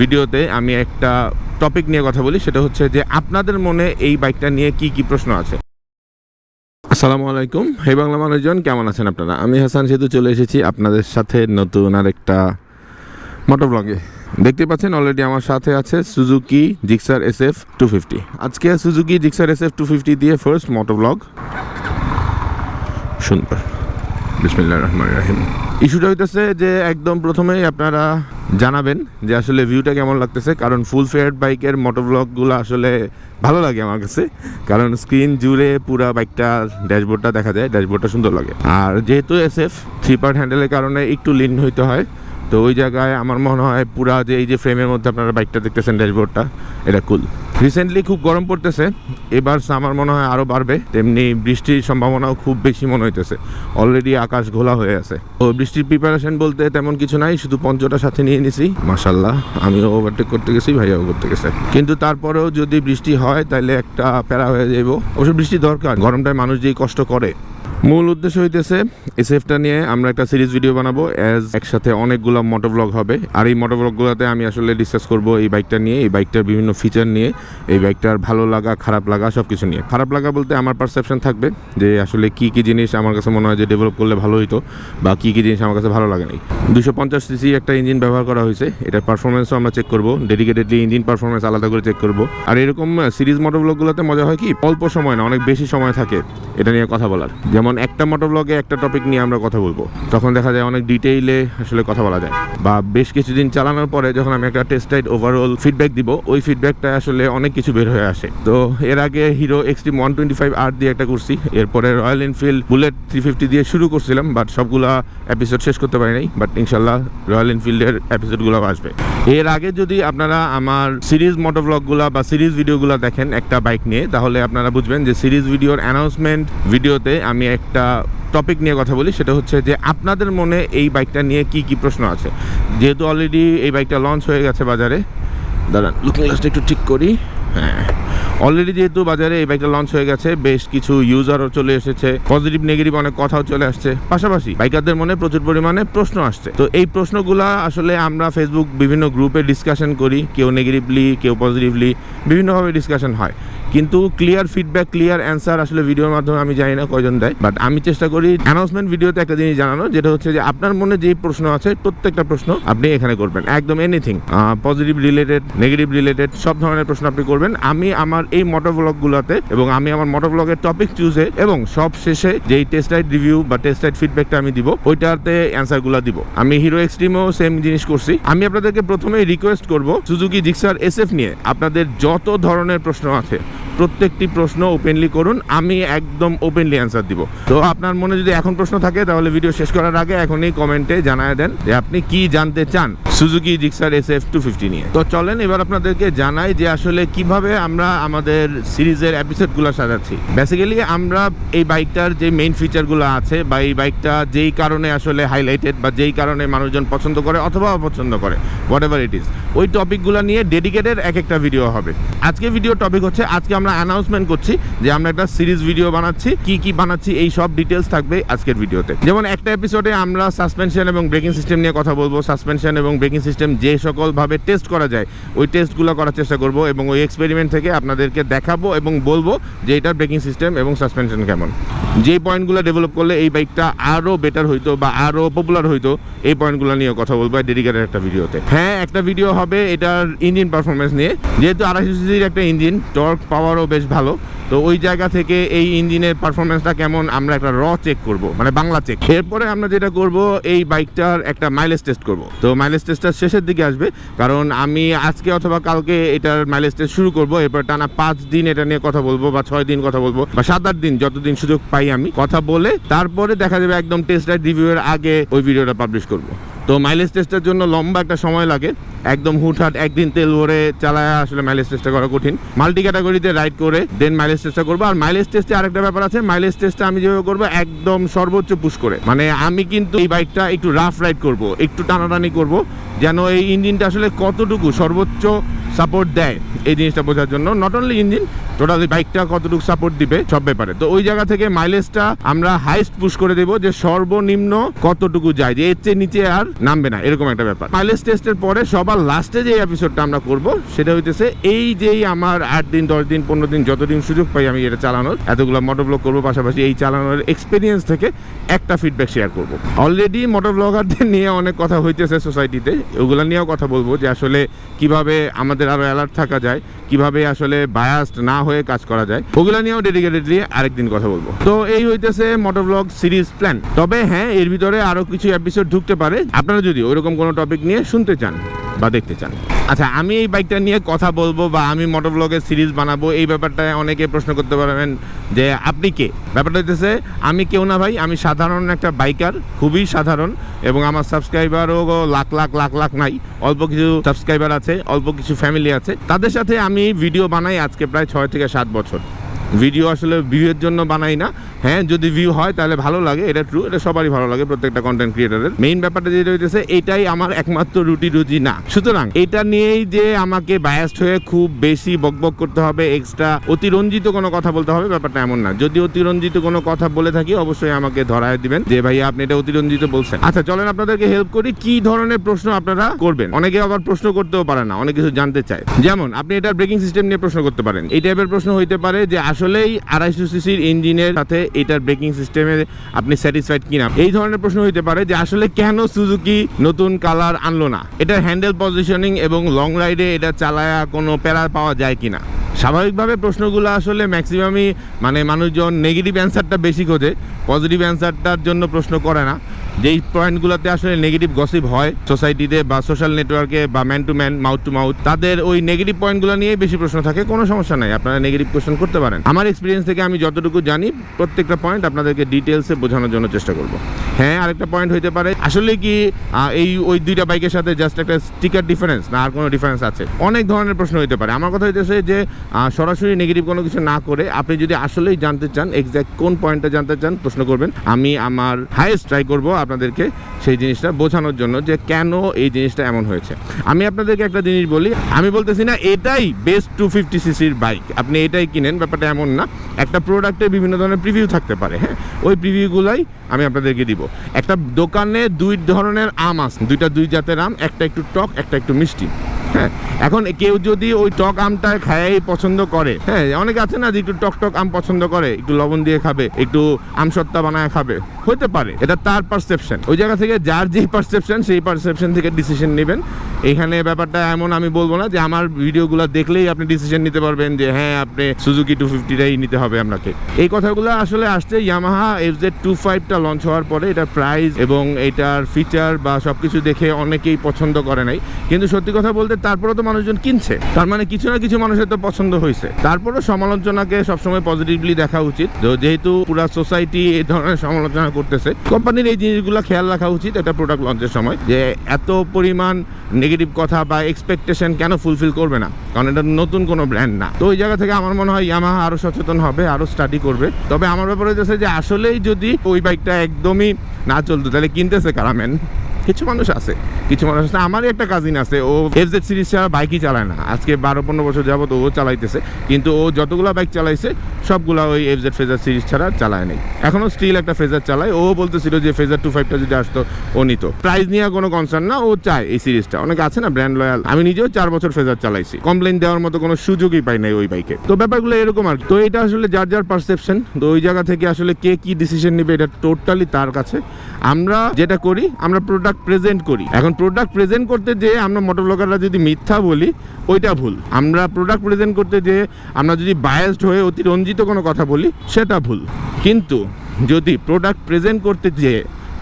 ভিডিওতে আমি একটা টপিক নিয়ে কথা বলি, সেটা হচ্ছে যে আপনাদের মনে এই বাইকটা নিয়ে কি কি প্রশ্ন আছে? আসসালামু আলাইকুম। হে বাংলা মানুষজন, কেমন আছেন আপনারা? আমি হাসান সেতু চলে এসেছি আপনাদের সাথে নতুন আরেকটা মোটর ব্লগে দেখতে পাচ্ছেন অলরেডি আমার সাথে আছে Suzuki Gixxer S F two fifty আজকে Suzuki Gixxer S F two fifty দিয়ে ফার্স্ট মোটর ব্লগ সুন্দর বিসমিল্লাহ রহমান রাহিম ইস্যুটা হইতেছে যে, একদম প্রথমেই আপনারা জানাবেন যে আসলে ভিউটা কেমন লাগতেছে। কারণ ফুল ফেয়ার বাইকের মোটর ব্লগগুলো আসলে ভালো লাগে আমার কাছে। কারণ স্ক্রিন জুড়ে পুরো বাইকটা ড্যাশবোর্ডটা দেখা যায় ড্যাশবোর্ডটা সুন্দর লাগে। আর যেহেতু এস এফ থ্রি পার্ট হ্যান্ডেলের কারণে একটু লিন হইতে হয়। তো ওই জায়গায় আমার মনে হয় পুরা যে এই যে ফ্রেমের মধ্যে আপনারা বাইকটা দেখতেছেন ড্যাশবোর্ডটা এটা কুল রিসেন্টলি খুব গরম পড়তেছে, এবার আমার মনে হয় আরও বাড়বে, তেমনি বৃষ্টির সম্ভাবনাও খুব বেশি মনে হইতেছে। অলরেডি আকাশ ঘোলা হয়ে আছে। তো বৃষ্টির প্রিপারেশন বলতে তেমন কিছু নাই, শুধু পঞ্চটা সাথে নিয়ে নিছি। মাসাল্লাহ আমিও ওভারটেক করতে গেছি, ভাইয়াও করতে গেছে। কিন্তু তারপরেও যদি বৃষ্টি হয় তাহলে একটা প্যারা হয়ে যাইব। অবশ্য বৃষ্টি দরকার, গরমটায় মানুষ যেই কষ্ট করে মূল উদ্দেশ্য হইতেছে এসএফটা নিয়ে আমরা একটা সিরিজ ভিডিও বানাবো অ্যাজ একসাথে অনেকগুলো মোটর ব্লগ হবে। আর এই মোটর ব্লগগুলোতে আমি আসলে ডিসকাস করব এই বাইকটা নিয়ে, এই বাইকটার বিভিন্ন ফিচার নিয়ে, এই বাইকটার ভালো লাগা, খারাপ লাগা সব কিছু নিয়ে। খারাপ লাগা বলতে আমার পারসেপশন থাকবে যে আসলে কি কি জিনিস আমার কাছে মনে হয় যে ডেভেলপ করলে ভালো হইতো বা কি কি জিনিস আমার কাছে ভালো লাগে নাই। দুশো পঞ্চাশ সিসি একটা ইঞ্জিন ব্যবহার করা হয়েছে, এটার পারফরমেন্সও আমরা চেক করব ডেডিকেটেডলি ইঞ্জিন পারফরমেন্স আলাদা করে চেক করব। আর এরকম সিরিজ মোটর ব্লগগুলোতে মজা হয় কি? অল্প সময় না, অনেক বেশি সময় থাকে এটা নিয়ে কথা বলার। যেমন একটা মোটর ব্লগে একটা টপিক নিয়ে আমরা কথা বলব। তখন দেখা যায় অনেক ডিটেইলে আসলে কথা বলা যায়। বা বেশ কিছুদিন চালানোর পরে যখন আমি একটা টেস্ট রাইড ওভারঅল ফিডব্যাক দিব, ওই ফিডব্যাকটা আসলে অনেক কিছু বের হয়ে আসে। তো এর আগে Hero Xtreme one twenty five আর দিয়ে একটা করছি। এরপরে Royal Enfield Bullet three fifty দিয়ে শুরু করছিলাম বাট সবগুলা এপিসোড শেষ করতে পারি নাই বাট ইনশাল্লাহ রয়্যাল এনফিল্ডের এপিসোডগুলো আসবে। এর আগে যদি আপনারা আমার সিরিজ মোটর ব্লগগুলো বা সিরিজ ভিডিওগুলো দেখেন একটা বাইক নিয়ে, তাহলে আপনারা বুঝবেন যে সিরিজ ভিডিওর অ্যানাউন্সমেন্ট ভিডিওতে আমি একটা টপিক নিয়ে কথা বলি, সেটা হচ্ছে যে আপনাদের মনে এই বাইকটা নিয়ে কি কি প্রশ্ন আছে? যেহেতু অলরেডি এই বাইকটা লঞ্চ হয়ে গেছে বাজারে, দাঁড়ান লুকিং গ্লাসটা একটু ঠিক করি হ্যাঁ অলরেডি যেহেতু বাজারে এই বাইকটা লঞ্চ হয়ে গেছে, বেশ কিছু ইউজারও চলে এসেছে পজিটিভ নেগেটিভ অনেক কথাও চলে আসছে, পাশাপাশি বাইকারদের মনে প্রচুর পরিমাণে প্রশ্ন আসছে। তো এই প্রশ্নগুলা আসলে আমরা ফেসবুক বিভিন্ন গ্রুপে ডিসকাশন করি, কেউ নেগেটিভলি কেউ পজিটিভলি বিভিন্নভাবে ডিসকাশন হয়। কিন্তু ক্লিয়ার ফিডব্যাক ক্লিয়ার অ্যান্সার আসলে ভিডিওর মাধ্যমে আমি জানি না কয়জন দেয় বাট আমি চেষ্টা করি অ্যানাউন্সমেন্ট ভিডিওতে একটা জিনিস জানানো, যেটা হচ্ছে যে আপনার মনে যে প্রশ্ন আছে, প্রত্যেকটা প্রশ্ন আপনি এখানে করবেন, একদম anything positive related negative related সব ধরনের প্রশ্ন আপনি করবেন। আমি আমার এই মোটর ব্লগগুলোতে এবং আমি আমার মোটর ব্লগের টপিক চুজে এবং সব শেষে যেই টেস্ট রাইড রিভিউ বা টেস্ট রাইড ফিডব্যাকটা আমি দিব, ওইটাতে অ্যান্সারগুলো দিব। আমি হিরো এক্সট্রিমও সেম জিনিস করছি। আমি আপনাদেরকে প্রথমেই রিকোয়েস্ট করব সুজুকি জিক্সার এসএফ নিয়ে, আপনাদের যত ধরনের প্রশ্ন আছে প্রত্যেকটি প্রশ্ন ওপেনলি করুন, আমি একদম ওপেনলি অ্যান্সার দিব। তো আপনার মনে যদি এখন প্রশ্ন থাকে, তাহলে ভিডিও শেষ করার আগে এখনই কমেন্টে জানায় দেন যে আপনি কি জানতে চান Suzuki Gixxer S F two fifty নিয়ে। তো চলেন, এবার আপনাদেরকে জানাই যে আসলে কীভাবে আমরা আমাদের সিরিজের এপিসোডগুলো সাজাচ্ছি। বেসিক্যালি আমরা এই বাইকটার যে মেইন ফিচারগুলো আছে বা এই বাইকটা যেই কারণে আসলে হাইলাইটেড বা যেই কারণে মানুষজন পছন্দ করে অথবা অপছন্দ করে হোয়াট এভার ইট ইজ ওই টপিকগুলো নিয়ে ডেডিকেটেড এক একটা ভিডিও হবে। আজকে ভিডিও টপিক হচ্ছে, আজকে আমরা অ্যানাউন্সমেন্ট করছি যে আমরা একটা সিরিজ ভিডিও বানাচ্ছি। কি কি বানাচ্ছি, এই সব ডিটেলস থাকবে আজকের ভিডিওতে যেমন একটা এপিসোডে আমরা সাসপেনশন এবং ব্রেকিং সিস্টেম নিয়ে কথা বলব। সাসপেনশন এবং ব্রেকিং সিস্টেম যে সকলভাবে টেস্ট করা যায়, ওই টেস্টগুলো করার চেষ্টা করব এবং ওই এক্সপেরিমেন্ট থেকে আপনাদেরকে দেখাবো এবং বলব যে এটার ব্রেকিং সিস্টেম এবং সাসপেনশন কেমন। যে পয়েন্টগুলো ডেভেলপ করলে এই বাইকটা আরও বেটার হইতো বা আরও পপুলার হইতো, এই পয়েন্টগুলো নিয়ে কথা বলব ডেডিকেটেড একটা ভিডিওতে হ্যাঁ একটা ভিডিও হবে এটার ইঞ্জিন পারফরমেন্স নিয়ে। যেহেতু আড়াইশো সিসির একটা ইঞ্জিন টর্ক পাওয়ারও বেশ ভালো। তো ওই জায়গা থেকে এই ইঞ্জিনের পারফরমেন্সটা কেমন, আমরা একটা র চেক করব মানে বাংলা চেক এরপরে আমরা যেটা করব, এই বাইকটার একটা মাইলেজ টেস্ট করব। তো মাইলেজ টেস্টটা শেষের দিকে আসবে, কারণ আমি আজকে অথবা কালকে এটার মাইলেজ টেস্ট শুরু করব, এরপর টানা পাঁচ দিন এটা নিয়ে কথা বলব, বা ছয় দিন কথা বলব, বা সাত আট দিন যতদিন সুযোগ পাই আমি, কথা বলে তারপরে দেখা যাবে একদম টেস্ট রাইড রিভিউ এর আগে ওই ভিডিওটা পাবলিশ করব। তো মাইলেজ টেস্টের জন্য লম্বা একটা সময় লাগে। একদম হুটহাট একদিন তেল ভরে চালায় আসলে মাইলেজ টেস্টটা করা কঠিন। মাল্টি ক্যাটাগরিতে রাইড করে দেন মাইলেজ টেস্টটা করব। আর মাইলেজ টেস্টে আরেকটা ব্যাপার আছে মাইলেজ টেস্টটা আমি যেভাবে করব, একদম সর্বোচ্চ পুশ করে। মানে আমি কিন্তু এই বাইকটা একটু রাফ রাইড করব, একটু টানাটানি করব, যেন এই ইঞ্জিনটা আসলে কতটুকু সর্বোচ্চ সাপোর্ট দেয় এই জিনিসটা বোঝার জন্য। নট অনলি ইঞ্জিন টোটালি বাইকটা কতটুকু সাপোর্ট দিবে, সব ব্যাপারে। তো ওই জায়গা থেকে মাইলেজটা আমরা হাইস্ট পুশ করে দেবো যে সর্বনিম্ন কতটুকু যায়, যে এর চেয়ে নিচে আর নামবে না, এরকম একটা ব্যাপার। মাইলেজ টেস্টের পরে সবার লাস্টে যে এপিসোডটা আমরা করব, সেটা হইতেছে এই যেই আমার আট দিন, দশ দিন, পনেরো দিন যতদিন সুযোগ পাই আমি এটা চালানোর, এতগুলো মোটর ব্লগ করব, পাশাপাশি এই চালানোর এক্সপিরিয়েন্স থেকে একটা ফিডব্যাক শেয়ার করব। অলরেডি মোটর ব্লগারদের নিয়ে অনেক কথা হইতেছে সোসাইটিতে ওগুলো নিয়েও কথা বলব যে আসলে কীভাবে আমাদের আরও অ্যালার্ট থাকা যায়, কীভাবে আসলে বায়াসড না হয়ে কাজ করা যায়, ওগুলো নিয়েও ডেডিকেটেডলি আরেকদিন কথা বলব। তো এই হইতেছে মোটর ব্লগ সিরিজ প্ল্যান তবে হ্যাঁ এর ভিতরে আরও কিছু এপিসোড ঢুকতে পারে। আপনারা যদি ওইরকম কোনো টপিক নিয়ে শুনতে চান বা দেখতে চান। আচ্ছা আমি এই বাইকটা নিয়ে কথা বলব বা আমি মোটর ব্লগের সিরিজ বানাবো, এই ব্যাপারটা অনেকে প্রশ্ন করতে পারবেন যে, আপনি কে? ব্যাপারটা হচ্ছে আমি কেউ না ভাই, আমি সাধারণ একটা বাইকার খুবই সাধারণ এবং আমার সাবস্ক্রাইবারও লাখ লাখ লাখ লাখ নাই। অল্প কিছু সাবস্ক্রাইবার আছে, অল্প কিছু ফ্যামিলি আছে। তাদের সাথে আমি ভিডিও বানাই আজকে প্রায় ছয় থেকে সাত বছর। ভিডিও আসলে ভিউয়ের জন্য বানাই না। হ্যাঁ যদি ভিউ হয় তাহলে ভালো লাগে, এটা ট্রু এটা সবারই ভালো লাগে প্রত্যেকটা কন্টেন্ট ক্রিয়েটারের মেইন ব্যাপারটা যেটা হইতেছে, এটাই আমার একমাত্র রুটি রুজি না। সুতরাং এটা নিয়েই যে আমাকে বায়াসড হয়ে খুব বেশি বকবক করতে হবে এক্সট্রা অতিরঞ্জিত কোনো কথা বলতে হবে, ব্যাপারটা এমন না। যদি অতিরঞ্জিত কোনো কথা বলে থাকি, অবশ্যই আমাকে ধরায় দিবেন। যে ভাই আপনি এটা অতিরঞ্জিত বলছেন। আচ্ছা চলেন আপনাদেরকে হেল্প করি, কি ধরনের প্রশ্ন আপনারা করবেন? অনেকে আবার প্রশ্ন করতেও পারে না, অনেক কিছু জানতে চায়। যেমন, আপনি এটা ব্রেকিং সিস্টেম নিয়ে প্রশ্ন করতে পারেন। এই টাইপের প্রশ্ন হইতে পারে যে আসলেই আড়াইশো সিসির ইঞ্জিনের সাথে এটার ব্রেকিং সিস্টেমে আপনি স্যাটিসফাইড কিনা? এই ধরনের প্রশ্ন হইতে পারে যে আসলে কেন সুজুকি নতুন কালার আনলো না? এটার হ্যান্ডেল পজিশনিং এবং লং রাইডে এটা চালায়া কোনো প্যারা পাওয়া যায় কিনা? স্বাভাবিকভাবে প্রশ্নগুলো আসলে ম্যাক্সিমামই মানে মানুষজন নেগেটিভ অ্যান্সারটা বেশি খোঁজে। পজিটিভ অ্যান্সারটার জন্য প্রশ্ন করে না। যেই পয়েন্টগুলোতে আসলে নেগেটিভ গসিপ হয় সোসাইটিতে বা সোশ্যাল নেটওয়ার্কে বা man to man mouth to mouth তাদের ওই নেগেটিভ পয়েন্টগুলো নিয়েই বেশি প্রশ্ন থাকে, কোনো সমস্যা নাই, আপনারা নেগেটিভ কোশ্চেন করতে পারেন। আমার এক্সপিরিয়েন্স থেকে আমি যতটুকু জানি, প্রত্যেকটা পয়েন্ট আপনাদেরকে ডিটেলসে বোঝানোর জন্য চেষ্টা করব। হ্যাঁ আরেকটা পয়েন্ট হইতে পারে, আসলে কি এই, ওই দুইটা বাইকের সাথে জাস্ট একটা স্টিকার ডিফারেন্স না, আর কোনো ডিফারেন্স আছে? অনেক ধরনের প্রশ্ন হইতে পারে। আমার কথা হইতেছে যে সরাসরি নেগেটিভ কোনো কিছু না করে আপনি যদি আসলেই জানতে চান এক্স্যাক্ট কোন পয়েন্টটা জানতে চান, প্রশ্ন করবেন। আমি আমার হাইয়েস্ট ট্রাই করব আপনাদেরকে সেই জিনিসটা বোঝানোর জন্য যে কেন এই জিনিসটা এমন হয়েছে। আমি আপনাদেরকে একটা জিনিস বলি, আমি বলতেছি না এটাই বেস্ট টু ফিফটি সিসির বাইক আপনি এটাই কিনেন, ব্যাপারটা এমন না। একটা প্রোডাক্টের বিভিন্ন ধরনের প্রিভিউ থাকতে পারে হ্যাঁ? ওই প্রিভিউগুলাই আমি আপনাদেরকে দিব। একটা দোকানে দুই ধরনের আম আছে, দুইটা দুই জাতের আম, একটা একটু টক, একটা একটু মিষ্টি। হ্যাঁ এখন কেউ যদি ওই টক আমটা খাই পছন্দ করে হ্যাঁ অনেকে আছে না যে একটু টক টক আম পছন্দ করে, একটু লবণ দিয়ে খাবে, একটু আমসত্তা বানায় খাবে হতে পারে, এটা তার পারসেপশন ওই জায়গা থেকে যার যেই পারসেপশন সেই পারসেপশন থেকে ডিসিশন নেবেন। এখানে ব্যাপারটা এমন আমি বলব না যে আমার ভিডিওগুলো দেখলেই আপনি ডিসিশন নিতে পারবেন যে হ্যাঁ আপনি সুজুকি টু ফিফটিটাই নিতে হবে আপনাকে। এই কথাগুলো আসলে আসছে ইয়ামাহা এফ জেড টু ফাইভটা লঞ্চ হওয়ার পরে এটা প্রাইস এবং এটার ফিচার বা সব কিছু দেখে অনেকেই পছন্দ করে নাই। কিন্তু সত্যি কথা বলতে তারপরে তো মানুষজন কিনছে। তার মানে কিছু না কিছু মানুষের তো পছন্দ হয়েছে। তারপরে সমালোচনাকে সবসময় পজিটিভলি দেখা উচিত। যেহেতু পুরা সোসাইটি এই ধরনের সমালোচনা করতেছে কোম্পানির এই জিনিসগুলো খেয়াল রাখা উচিত একটা প্রোডাক্ট লঞ্চের সময়, যে এত পরিমাণ নেগেটিভ কথা বা এক্সপেকটেশন কেন ফুলফিল করবে না? কারণ এটা নতুন কোনো ব্র্যান্ড না। তো ওই জায়গা থেকে আমার মনে হয় ইয়ামাহা আরও সচেতন হবে, আরও স্টাডি করবে। তবে আমার ব্যাপারে যে আসলেই যদি ওই বাইকটা একদমই না চলতো, তাহলে কিনতেছে কারামেন কিছু মানুষ আছে, কিছু মানুষ আছে। আমারই একটা কাজিন আছে, ও এফ জেড সিরিজ ছাড়া বাইকই চালায় না। আজকে বারো, পনেরো বছর যাবত ও চালাইতেছে, কিন্তু ও যতগুলো বাইক চালাইছে, সবগুলো ওই এফ জেড ফেজার সিরিজ ছাড়া চালায় নাই। এখনও স্টিল একটা ফেজার চালায়। ও বলতেছিল যে ফেজার টু ফাইভটা যদি আসতো, ও নিত। প্রাইস নিয়ে কোনো কনসার্ন না, ও চায় এই সিরিজটা অনেক আছে না ব্র্যান্ড লয়াল আমি নিজেও চার বছর ফেজার চালাইছি। কমপ্লেন দেওয়ার মতো কোনো সুযোগই পাই নাই ওই বাইকে তো ব্যাপারগুলো এরকম আর তো এটা আসলে যার যার পারসেপশন তো ওই জায়গা থেকে আসলে কে কি ডিসিশন নেবে, এটা টোটালি তার কাছে। আমরা যেটা করি, আমরা প্রোডাক্ট প্রেজেন্ট করি। এখন প্রোডাক্ট প্রেজেন্ট করতে যে আমরা মোটর ব্লগাররা যদি মিথ্যা বলি, ওইটা ভুল। আমরা প্রোডাক্ট প্রেজেন্ট করতে যে আমরা যদি বায়াসড হয়ে অতিরঞ্জিত কোনো কথা বলি, সেটা ভুল। কিন্তু যদি প্রোডাক্ট প্রেজেন্ট করতে যে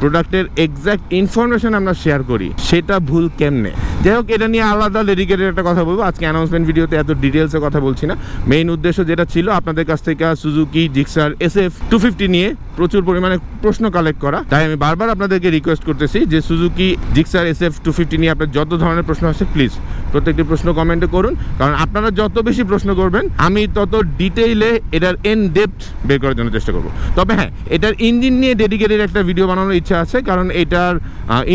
প্রোডাক্টের এক্স্যাক্ট ইনফরমেশন আমরা শেয়ার করি, সেটা ভুল কেমনে? যাই হোক, এটা নিয়ে আলাদা ডেডিকেটেড একটা কথা বলব। আজকে অ্যানাউন্সমেন্ট ভিডিওতে এত ডিটেলসে কথা বলছি না। মেইন উদ্দেশ্য যেটা ছিল, আপনাদের কাছ থেকে Suzuki Gixxer S F two fifty নিয়ে প্রচুর পরিমাণে প্রশ্ন কালেক্ট করা। তাই আমি বারবার আপনাদেরকে রিকোয়েস্ট করতেছি যে Suzuki Gixxer S F two fifty নিয়ে আপনার যত ধরনের প্রশ্ন আছে প্লিজ প্রত্যেকটি প্রশ্ন কমেন্টে করুন। কারণ আপনারা যত বেশি প্রশ্ন করবেন, আমি তত ডিটেইলে এটার এন ডেপথ বের করার জন্য চেষ্টা করব। তবে হ্যাঁ এটার ইঞ্জিন নিয়ে ডেডিকেটেড একটা ভিডিও বানানোর ইচ্ছা আছে, কারণ এটার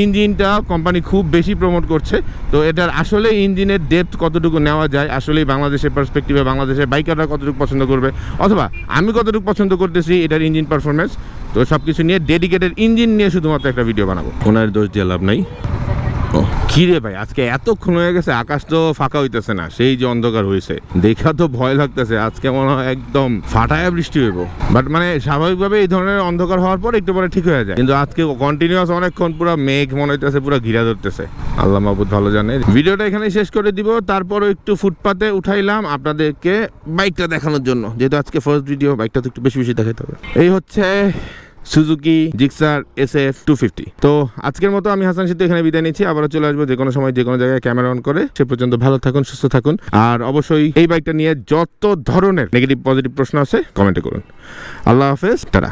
ইঞ্জিনটা কোম্পানি খুব বেশি প্রমোট করছে। তো এটার আসলে ইঞ্জিনের ডেপথ কতটুকু নেওয়া যায়, আসলেই বাংলাদেশের পার্সপেক্টিভে বাংলাদেশের বাইকাররা কতটুকু পছন্দ করবে, অথবা আমি কতটুকু পছন্দ করতেছি, এটার ইঞ্জিন পারফরমেন্স তো সব কিছু নিয়ে ডেডিকেটেড ইঞ্জিন নিয়ে শুধুমাত্র একটা ভিডিও বানাবো। ওনার দোষ দিয়ে লাভ নাই। ও কি ভাই, আজকে এতক্ষণ হয়ে গেছে, আকাশ তো ফাঁকা হইতেছে না, সেই যে অন্ধকার হয়েছে দেখা তো ভয় লাগতেছে, আজকে মনে হয় একদম ফাটায় বৃষ্টি হইব। বাট মানে স্বাভাবিকভাবে এই ধরনের অন্ধকার হওয়ার পর একটু পরে ঠিক হয়ে যায়। কিন্তু আজকে কন্টিনিউয়াস অনেকক্ষণ পুরো মেঘ মনে হইতেছে, পুরো ঘিরা ধরতেছে। আল্লাহ মাহবুদ ভালো জানে। ভিডিওটা এখানে শেষ করে দিব, তারপরও একটু ফুটপাতে উঠাইলাম আপনাদেরকে বাইকটা দেখানোর জন্য। যেহেতু আজকে ফার্স্ট ভিডিও বাইকটা তো একটু বেশি বেশি দেখাতে হবে। এই হচ্ছে Suzuki, Gixxer S F two fifty তো আজকের মতো আমি হাসান সিদ্ধ এখানে বিদায় নিচ্ছি। আবারও চলে আসব যে কোনো সময় যে কোনো জায়গায় ক্যামেরা অন করে। সে পর্যন্ত ভালো থাকুন, সুস্থ থাকুন। আর অবশ্যই এই বাইকটা নিয়ে যত ধরনের নেগেটিভ পজিটিভ প্রশ্ন আছে কমেন্টে করুন। আল্লাহ হাফেজ, টাটা।